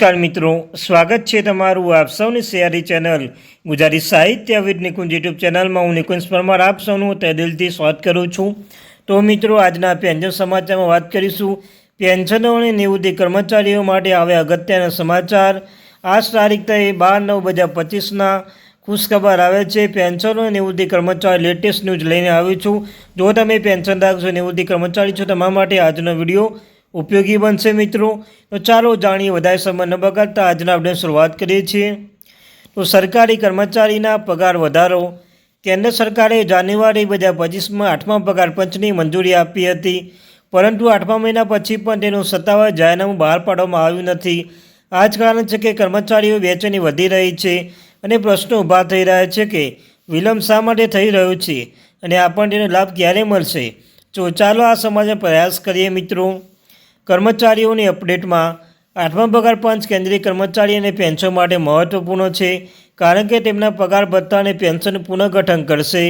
નમસ્કાર મિત્રો, સ્વાગત છે તમારું આપ સૌની સિયારી ચેનલ ગુજરાતી સાહિત્ય વિદ નિકુંજ યુટ્યુબ ચેનલમાં. હું નિકુંજ પરમાર, આપ સૌનું તે દિલથી સ્વાગત કરું છું. તો મિત્રો, આજના પેન્શન સમાચારમાં વાત કરીશું. પેન્શનો અને નિવૃત્તિ કર્મચારીઓ માટે હવે અગત્યના સમાચાર. આજ તારીખ તે બાર નવ બે હજાર પચીસના. ખુશખબર આવે છે પેન્શનો અને નિવૃત્તિ કર્મચારી લેટેસ્ટ ન્યૂઝ લઈને આવ્યું છું. જો તમે પેન્શન છો નિવૃત્તિ કર્મચારી છો તમારા માટે આજનો વીડિયો ઉપયોગી બનશે મિત્રો. તો ચાલો જાણીએ વધારે સમય ન બગાડતા આજના આપણે શરૂઆત કરીએ છીએ. તો સરકારી કર્મચારીના પગાર વધારો. કેન્દ્ર સરકારે જાન્યુઆરી બે હજાર પચીસમાં આઠમા પગાર પંચની મંજૂરી આપી હતી. પરંતુ આઠમા મહિના પછી પણ તેનું સત્તાવાર જાહેરનામું બહાર પાડવામાં આવ્યું નથી. આ જ કારણ છે કે કર્મચારીઓ બેચેની વધી રહી છે અને પ્રશ્નો ઊભા થઈ રહ્યા છે કે વિલંબ શા માટે થઈ રહ્યો છે અને આપણને તેનો લાભ ક્યારે મળશે? તો ચાલો આ સમાજનો પ્રયાસ કરીએ મિત્રો. કર્મચારીઓની અપડેટમાં આઠમા પગાર પંચ કેન્દ્રીય કર્મચારી અને પેન્શન માટે મહત્વપૂર્ણ છે, કારણ કે તેમના પગાર ભથ્થા અને પેન્શન પુનઃગઠન કરશે.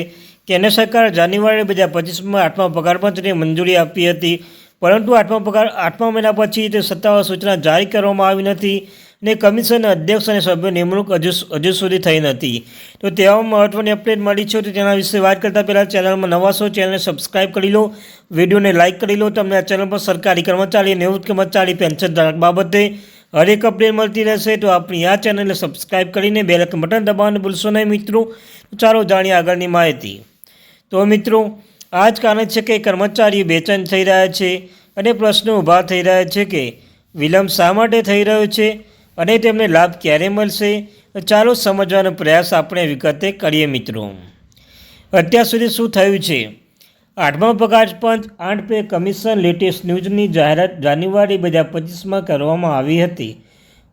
કેન્દ્ર સરકાર જાન્યુઆરી બે હજાર પચીસમાં આઠમા પગાર પંચને મંજૂરી આપી હતી, પરંતુ આઠમા પગાર આઠમા મહિના પછી તે સત્તાવાર સૂચના જારી કરવામાં આવી નથી. અને કમિશન અધ્યક્ષ અને સભ્યો નિમણૂક હજુ હજુ સુધી થઈ નથી. તો તેવા મહત્ત્વની અપડેટ મળી છે તો તેના વિશે વાત કરતાં પહેલાં ચેનલમાં નવા છો ચેનલને સબસ્ક્રાઇબ કરી લો, વિડીયોને લાઇક કરી લો, તમને આ ચેનલ પર સરકારી કર્મચારી નિવૃત્ત કર્મચારી પેન્શન ધારક બાબતે હરેક અપડેટ મળતી રહેશે. તો આપણી આ ચેનલને સબસ્ક્રાઇબ કરીને બે લખ બટન દબાવવાનું ભૂલશો નહીં મિત્રો. ચાલો જાણીએ આગળની માહિતી. તો મિત્રો આ જ કારણ છે કે કર્મચારીઓ બેચેન થઈ રહ્યા છે અને પ્રશ્નો ઊભા થઈ રહ્યા છે કે વિલંબ શા માટે થઈ રહ્યો છે? અને તેમને લાભ ક્યારે મળશે? ચાલો સમજવાનો પ્રયાસ આપણે વિગતે કરીએ મિત્રો. અત્યાર સુધી શું થયું છે? આઠમા પગાર પંચ આઠ પે કમિશન લેટેસ્ટ ન્યૂઝની જાહેરાત જાન્યુઆરી બે હજાર પચીસમાં કરવામાં આવી હતી.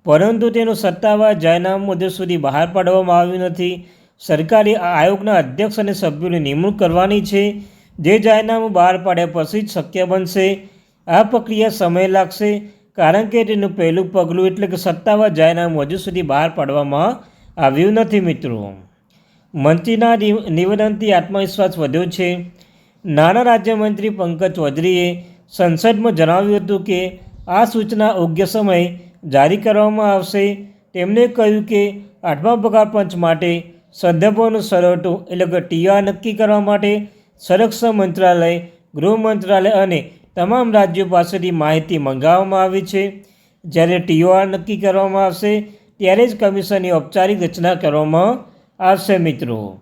પરંતુ તેનું સત્તાવાર જાહેરનામું હજુ સુધી બહાર પાડવામાં આવ્યું નથી. સરકારે આ આયોગના અધ્યક્ષ અને સભ્યોની નિમણૂક કરવાની છે. જે જાહેરનામું બહાર પાડ્યા પછી જ શક્ય બનશે. આ પ્રક્રિયા સમય લાગશે. કારણ કે તેનું પહેલું પગલું એટલે કે સત્તાવાર જાહેરનામું હજુ સુધી બહાર પાડવામાં આવ્યું નથી મિત્રો. મંત્રીના નિવેદનથી આત્મવિશ્વાસ વધ્યો છે. નાણાં રાજ્યમંત્રી પંકજ ચૌધરીએ સંસદમાં જણાવ્યું હતું કે આ સૂચના યોગ્ય સમયે જારી કરવામાં આવશે. તેમણે કહ્યું કે આઠમા પગાર પંચ માટે સંદર્ભોનું સરવટું એટલે કે ટીઆર નક્કી કરવા માટે સંરક્ષણ મંત્રાલય, ગૃહ મંત્રાલય અને તમામ રાજ્યો પાસેથી માહિતી મંગાવવામાં આવી છે. જ્યારે ટીઓઆર નક્કી કરવામાં આવશે ત્યારે જ કમિશનની ઔપચારિક રચના કરવામાં આવશે મિત્રો.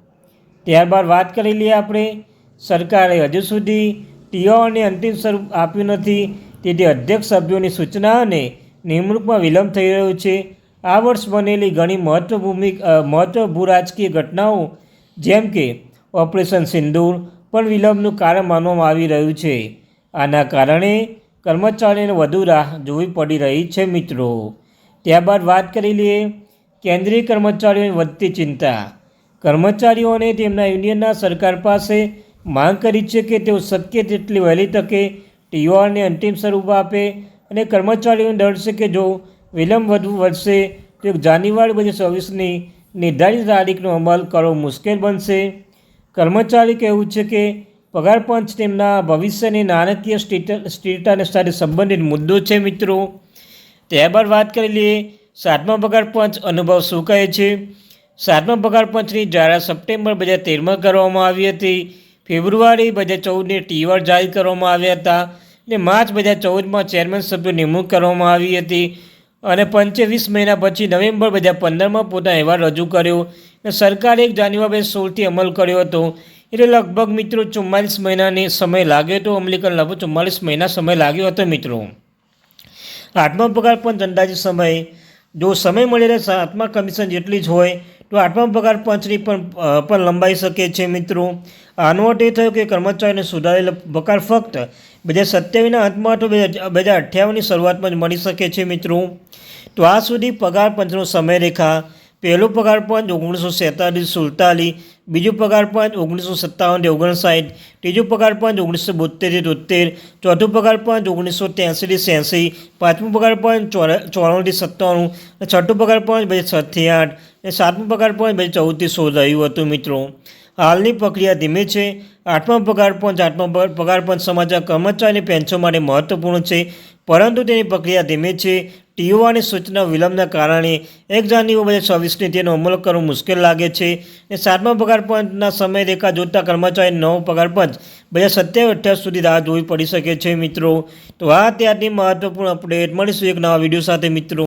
ત્યારબાદ વાત કરી લઈએ આપણે. સરકારે હજુ સુધી ટીઓઆરને અંતિમ સ્વરૂપ આપ્યું નથી. તેથી અધ્યક્ષ સભ્યોની સૂચના અને નિમણૂકમાં વિલંબ થઈ રહ્યો છે. આ વર્ષ બનેલી ઘણી મહત્વભૂમિ અ, મહત્વભૂ રાજકીય ઘટનાઓ જેમ કે ઓપરેશન સિંદૂર પણ વિલંબનું કારણ માનવામાં આવી રહ્યું છે. આના કારણે કર્મચારીઓને વધુ રાહ જોવી પડી રહી છે મિત્રો. ત્યારબાદ વાત કરી લઈએ કેન્દ્રીય કર્મચારીઓની વધતી ચિંતા. કર્મચારીઓને તેમના યુનિયનના સરકાર પાસે માંગ કરી છે કે તેઓ શક્ય તેટલી વહેલી તકે ટીઓઆરને અંતિમ સ્વરૂપ આપે અને કર્મચારીઓને ડર કે જો વિલંબ વધુ વધશે તો જાન્યુઆરી બે હજાર ચોવીસની નિર્ધારિત તારીખનો અમલ કરવો મુશ્કેલ બનશે. કર્મચારી કહેવું છે કે પગાર પંચ તેમના ભવિષ્યની નાણાકીય સ્થિરતા સ્થિરતાને સાથે સંબંધિત મુદ્દો છે, મિત્રો. ત્યારબાદ વાત કરી લઈએ, સાતમા પગાર પંચ અનુભવ શું કહે છે? સાતમા પગાર પંચની જાહેરાત સપ્ટેમ્બર બે હજાર તેરમાં કરવામાં આવી હતી. ફેબ્રુઆરી બે હજાર ચૌદને ટીવર જાહેર કરવામાં આવ્યા હતા અને માર્ચ બે હજાર ચૌદમાં ચેરમેન સભ્યો નિમણૂક કરવામાં આવી હતી. અને પંચે વીસ મહિના પછી નવેમ્બર બે હજાર પંદરમાં પોતાનો અહેવાલ રજૂ કર્યો. અને સરકારે એક જાન્યુઆરી બે સોળથી અમલ કર્યો હતો. એટલે લગભગ મિત્રો ચુમ્માલીસ મહિનાની સમય લાગ્યો હતો. અમલીકરણ લગભગ ચુમ્માલીસ મહિના સમય લાગ્યો હતો મિત્રો. આઠમા પગાર પંચ અંદાજે સમય, જો સમય મળી રહે સાતમા કમિશન જેટલી જ હોય, તો આઠમા પગાર પંચની પણ પણ લંબાઈ શકે છે મિત્રો. આનો અર્થ એ થયો કે કર્મચારીને સુધારેલો પગાર ફક્ત બે હજાર સત્યાવીસના અંતમાં હજાર બે હજાર અઠ્યાવીસની શરૂઆતમાં જ મળી શકે છે મિત્રો. તો આ સુધી પગાર પંચનો સમયરેખા પહેલો પગાર પંચ ઓગણીસો સેતાલીસ સુડતાલીસ, બીજો પગાર પંચ ઓગણીસો સત્તાવનથી ઓગણસાઠ, ત્રીજું પગાર પંચ ઓગણીસો બોતેરથી તોતેર ચોથો પગાર પંચ ઓગણીસો ત્યાંસીથી છ્યાસી, પાંચમો પગાર પંચ ચોરા ચોરાણુંથી સત્તાણું છઠ્ઠું પગાર પંચ પછી છથી આઠ, અને સાતમો પગાર પંચ પછી ચૌદથી સોળ રહ્યું હતું મિત્રો. હાલની પ્રક્રિયા ધીમે છે. આઠમા પગાર પંચ, આઠમા પગાર પંચ સમાચાર કર્મચારી પેન્શન માટે મહત્વપૂર્ણ છે. પરંતુ તેની પ્રક્રિયા ધીમે છે. ટીઓની સૂચના વિલંબના કારણે એક જાન્યુઆરી બે છવ્વીસની તેનો અમલ કરવો મુશ્કેલ લાગે છે. અને સાતમા પગાર પંચના સમય રેખા જોતા કર્મચારી નવો પગાર પંચ બે હજાર સત્યાવીસ અઠ્યાસ સુધી રાહ જોવી પડી શકે છે મિત્રો. તો આ ત્યારની મહત્વપૂર્ણ અપડેટ મળીશું એક નવા વીડિયો સાથે મિત્રો.